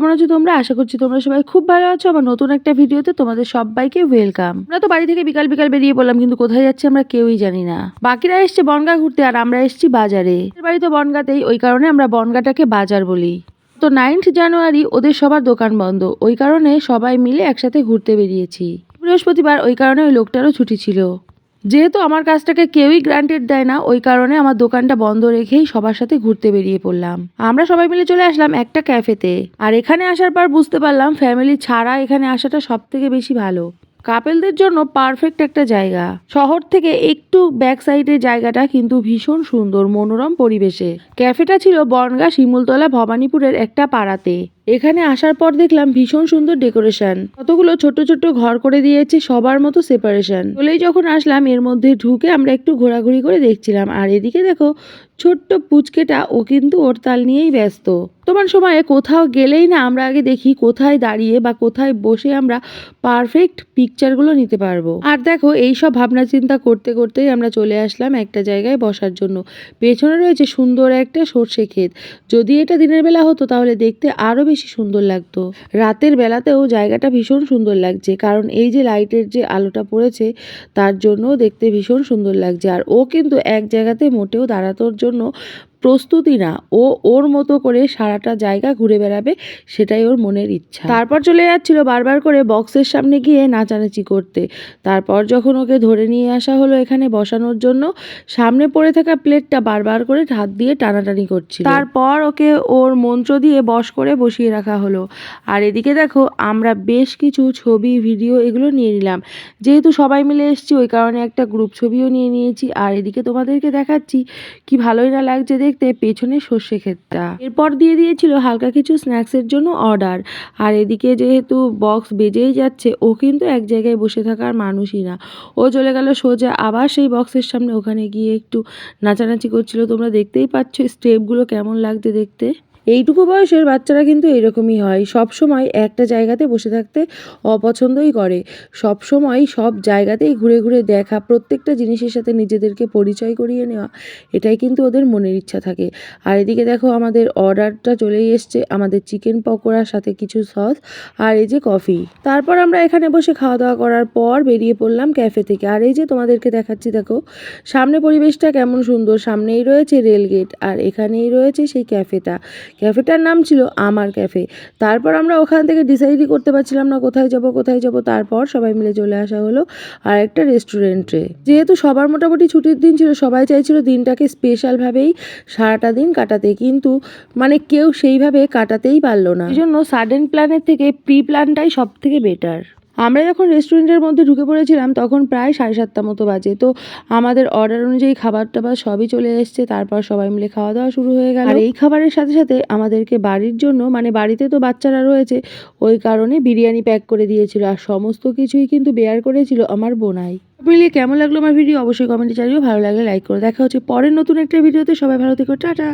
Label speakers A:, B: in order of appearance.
A: কেমন আছো তোমরা? আশা করছি তোমরা সবাই খুব ভালো আছো। আমার নতুন একটা ভিডিওতে তোমাদের সবাইকে ওয়েলকাম। আমরা তো বাড়ি থেকে বিকাল বিকাল বেরিয়ে পড়লাম, কিন্তু কোথায় যাচ্ছি আমরা কেউই জানি না। বাকিরা এসছে বনগা ঘুরতে আর আমরা এসেছি বাজারে। বাড়ি তো বনগাতেই, ওই কারণে আমরা বনগাটাকে বাজার বলি। তো নাইন্থ জানুয়ারি ওদের সবার দোকান বন্ধ, ওই কারণে সবাই মিলে একসাথে ঘুরতে বেরিয়েছি। বৃহস্পতিবার ওই কারণে ওই লোকটারও ছুটি ছিল। যেহেতু আমার কাজটাকে কেউই গ্রান্টেড দেয় না, ওই কারণে আমার দোকানটা বন্ধ রেখেই সবার সাথে ঘুরতে বেরিয়ে পড়লাম। আমরা সবাই মিলে চলে আসলাম একটা ক্যাফেতে আর এখানে আসার পর বুঝতে পারলাম ফ্যামিলি ছাড়া এখানে আসাটা সব থেকে বেশি ভালো। কাপেলদের জন্য পারফেক্ট একটা জায়গা। শহর থেকে একটু ব্যাক সাইডের জায়গাটা কিন্তু ভীষণ সুন্দর, মনোরম পরিবেশে। ক্যাফেটা ছিল বনগা শিমুলতলা ভবানীপুরের একটা পাড়াতে। এখানে আসার পর দেখলাম ভীষণ সুন্দর ডেকোরেশন। কতগুলো ছোট ছোট ঘর করে দিয়েছে, সবার মতো সেপারেশন। চলেই যখন আসলাম, এর মধ্যে ঢুকে আমরা একটু ঘোরাঘুরি করে দেখছিলাম। আর এদিকে দেখো ছোট্ট পুচকেটা ও কিন্তু ওর তাল নিয়েই ব্যস্ত। তোমার সময়ে কোথাও গেলেই না আমরা আগে দেখি কোথায় দাঁড়িয়ে বা কোথায় বসে আমরা পারফেক্ট পিকচারগুলো নিতে পারব। আর দেখো এই সব ভাবনা চিন্তা করতে করতেই আমরা চলে আসলাম একটা জায়গায় বসার জন্য। পেছনে রয়েছে সুন্দর একটা সর্ষে ক্ষেত। যদি এটা দিনের বেলা হতো তাহলে দেখতে আরও বেশি সুন্দর লাগতো। রাতের বেলাতেও জায়গাটা ভীষণ সুন্দর লাগছে, কারণ এই যে লাইটের যে আলোটা পড়েছে তার জন্য দেখতে ভীষণ সুন্দর লাগছে। আর ও কিন্তু এক জায়গাতে মোটেও দাঁড়ানোর জন্য ¿no? প্রস্তুতি না ও ওর মতো করে সারাটা জায়গা ঘুরে বেড়াবে, সেটাই ওর মনের ইচ্ছা। তারপর চলে যাচ্ছিল বারবার করে বক্সের সামনে গিয়ে নাচানাচি করতে। তারপর যখন ওকে ধরে নিয়ে আসা হলো এখানে বসানোর জন্য, সামনে পড়ে থাকা প্লেটটা বারবার করে হাত দিয়ে টানাটানি করছিল। তারপর ওকে ওর মন্ত্র দিয়ে বশ করে বসিয়ে রাখা হলো। আর এদিকে দেখো, আমরা বেশ কিছু ছবি, ভিডিও এগুলো নিয়ে নিলাম। যেহেতু সবাই মিলে এসেছি, ওই কারণে একটা গ্রুপ ছবিও নিয়ে নিয়েছি। আর এদিকে তোমাদেরকে দেখাচ্ছি, কি ভালোই না লাগছে দেখতে পেছনে সর্ষে ক্ষেতটা। এরপর দিয়ে দিয়েছিল হালকা কিছু স্ন্যাক্সের জন্য অর্ডার আর এদিকে যেহেতু বক্স বেজেই যাচ্ছে, ও কিন্তু এক জায়গায় বসে থাকার মানুষই না। ও চলে গেল সোজা, আবার সেই বক্সের সামনে। ওখানে গিয়ে একটু নাচানাচি করছিল। তোমরা দেখতেই পাচ্ছ স্টেপগুলো কেমন লাগছে দেখতে। এইটুকু বয়সের বাচ্চারা কিন্তু এরকমই হয়। সব সময় একটা জায়গাতে বসে থাকতে অপছন্দই করে। সব সময় সব জায়গাতেই ঘুরে ঘুরে দেখা, প্রত্যেকটা জিনিসের সাথে নিজেদেরকে পরিচয় করিয়ে নেওয়া, এটাই কিন্তু ওদের মনের ইচ্ছা থাকে। আর এদিকে দেখো আমাদের অর্ডারটা চলেই এসছে, আমাদের চিকেন পকোড়ার সাথে কিছু সস আর এই যে কফি। তারপর আমরা এখানে বসে খাওয়া দাওয়া করার পর বেরিয়ে পড়লাম ক্যাফে থেকে। আর এই যে তোমাদেরকে দেখাচ্ছি, দেখো, সামনে পরিবেশটা কেমন সুন্দর। সামনেই রয়েছে রেলগেট আর এখানেই রয়েছে সেই ক্যাফেটা। ক্যাফেটার নাম ছিল আমার ক্যাফে। তারপর আমরা ওখান থেকে ডিসাইডই করতে পারছিলাম না কোথায় যাব কোথায় যাব। তারপর সবাই মিলে চলে আসা হলো আর একটা রেস্টুরেন্টে যেহেতু সবার মোটামুটি ছুটির দিন ছিল, সবাই চাইছিল দিনটাকে স্পেশালভাবেই সারাটা দিন কাটাতে। কিন্তু মানে কেউ সেইভাবে কাটাতেই পারল না। এই জন্য সাডেন প্ল্যানের থেকে প্রি প্ল্যানটাই সব থেকে বেটার আমরা যখন রেস্টুরেন্টের মধ্যে ঢুকে পড়েছিলাম, তখন প্রায় সাড়ে সাতটা মতো বাজে। তো আমাদের অর্ডার অনুযায়ী খাবার টাবার সবই চলে এসছে, তারপর সবাই মিলে খাওয়া দাওয়া শুরু হয়ে গেল। এই খাবারের সাথে সাথে আমাদেরকে বাড়ির জন্য মানে বাড়িতে তো বাচ্চারা রয়েছে, ওই কারণে বিরিয়ানি প্যাক করে দিয়েছিল। আর সমস্ত কিছুই কিন্তু বেয়ার করেছিল আমার বোনাই। মিলিয়ে কেমন লাগল আমার ভিডিও অবশ্যই কমেন্টে জানিও। ভালো লাগলে লাইক করে। দেখা হচ্ছে পরের নতুন একটা ভিডিওতে সবাই ভালো থেকো। টাটা!